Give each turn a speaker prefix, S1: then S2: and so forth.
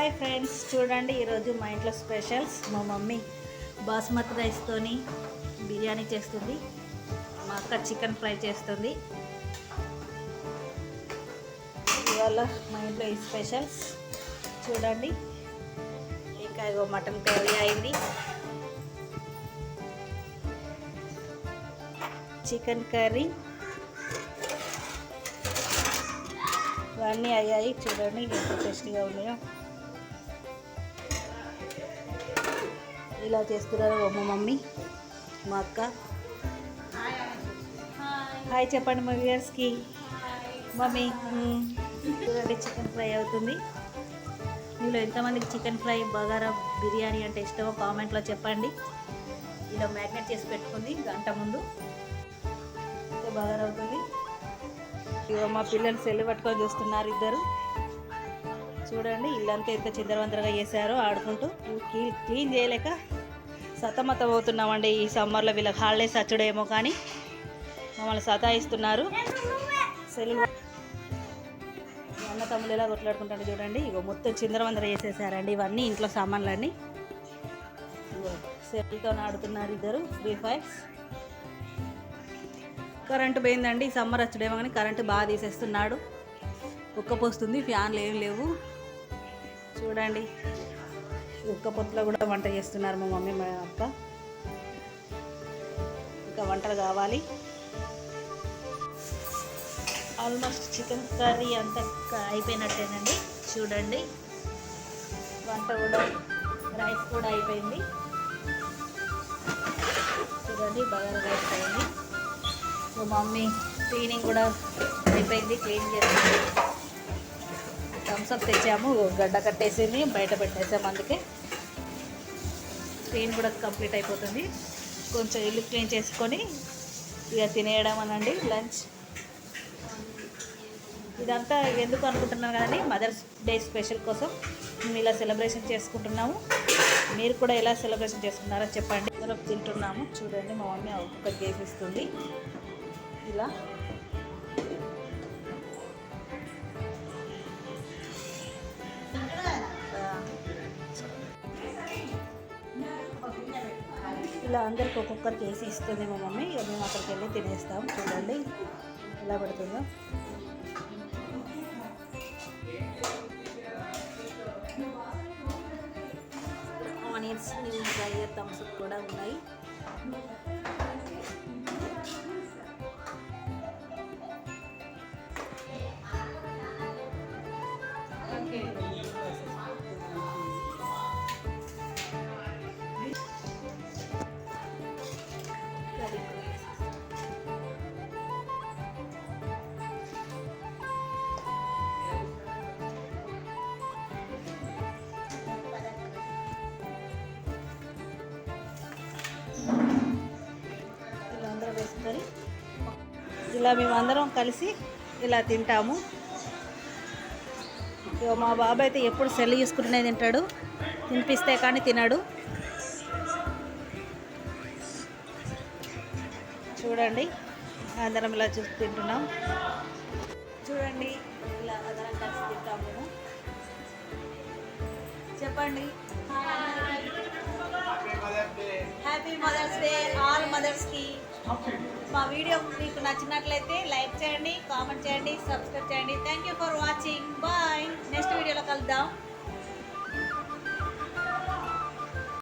S1: Hi friends చూడండి ఈరోజు మా ఇంట్లో స్పెషల్స్ మా మమ్మీ బాస్మతి రైస్తోని బిర్యానీ చేస్తుంది మా అక్క చికెన్ ఫ్రై చేస్తుంది. ఇవాళ మా ఇంట్లో ఈ స్పెషల్స్ చూడండి ఇంకా ఇగో మటన్ కర్రీ అయింది. చికెన్ కర్రీ ఇవన్నీ అయ్యాయి చూడండి ఎంత టేస్టీగా ఉన్నాయో. ఇలా చేస్తున్నారు మా మమ్మీ మా అక్క. హాయ్ చెప్పండి మా వ్యూయర్స్కి మమ్మీ చూడండి చికెన్ ఫ్రై అవుతుంది. మీలో ఎంతమందికి చికెన్ ఫ్రై బగారా బిర్యానీ అంటే ఇష్టమో కామెంట్లో చెప్పండి. ఇలా మ్యాగ్నెట్ చేసి పెట్టుకుంది గంట ముందు. ఇంకా బగారా అవుతుంది. ఇగో మా పిల్లలు సెల్లు పట్టుకొని చూస్తున్నారు ఇద్దరు. చూడండి ఇల్లంతా ఎంత చిందరవందరగా చేశారో ఆడుకుంటూ. క్లీన్ చేయలేక సతమతం అవుతున్నామండి ఈ సమ్మర్లో వీళ్ళకి హాలిడేస్ వచ్చుడేమో కానీ మమ్మల్ని సతాయిస్తున్నారు. సెలవు. అన్న తమ్ముడు ఎలా కొట్లాడుకుంటాడు చూడండి. ఇగో మొత్తం చిందరవందర చేసేసారండి ఇవన్నీ ఇంట్లో సామాన్లన్నీ. సెల్తో ఆడుతున్నారు ఇద్దరు ఫ్రీ ఫైర్స్ కరెంటు పోయిందండి. సమ్మర్ వచ్చడేమో కానీ కరెంటు బాగా తీసేస్తున్నాడు. ఉక్కపోస్తుంది ఫ్యాన్లు ఏం లేవు. చూడండి. ఉక్క పొత్తులో కూడా వంట చేస్తున్నారు మా మమ్మీ మా అక్క ఇంకా వంటలు కావాలి. ఆల్మోస్ట్ చికెన్ కర్రీ అంతా అయిపోయినట్టేనండి. చూడండి. వంట కూడా రైస్ కూడా అయిపోయింది. చూడండి బాగా రైస్ అయింది మా మమ్మీ క్లీనింగ్ కూడా అయిపోయింది క్లీన్ చేస్తుంది. థమ్స్అప్ తెచ్చాము గడ్డ కట్టేసింది బయట పెట్టేసాము అందుకే. క్లీన్ కూడా కంప్లీట్ అయిపోతుంది. కొంచెం ఇల్లు క్లీన్ చేసుకొని ఇక తినేయడం అనండి లంచ్. ఇదంతా ఎందుకు అనుకుంటున్నాం కానీ మదర్స్ డే స్పెషల్ కోసం మేము ఇలా సెలబ్రేషన్ చేసుకుంటున్నాము. మీరు కూడా ఎలా సెలబ్రేషన్ చేసుకున్నారో చెప్పండి. తింటున్నాము. చూడండి మా మమ్మీ ఒక్కొక్కటి ఇస్తుంది. ఇలా. ఇలా అందరికి ఒక్కొక్కరికి వేసి ఇస్తుంది మా మమ్మీ. ఇక మేము అక్కడికి వెళ్ళి తినేస్తాం. చూడండి ఎలా పడుతుందో. ఆనియన్స్ నిమ్మకాయ థమ్స్ కూడా ఉన్నాయి. ఇలా మేమందరం కలిసి ఇలా తింటాము. మా బాబాయ్ అయితే ఎప్పుడు సెల్ చూసుకుంటూనే తింటాడు. తినిపిస్తే కానీ తినడు. చూడండి అందరం ఇలా చూసి తింటున్నాం. చూడండి ఇలా అందరం కలిసి తింటాం మేము. చెప్పండి. హ్యాపీ మదర్స్ డే ఆల్ మదర్స్కి మా వీడియో మీకు నచ్చినట్లయితే లైక్ చేయండి కామెంట్ చేయండి సబ్స్క్రైబ్ చేయండి. Thank you for watching bye next వీడియోలో కలుద్దాం.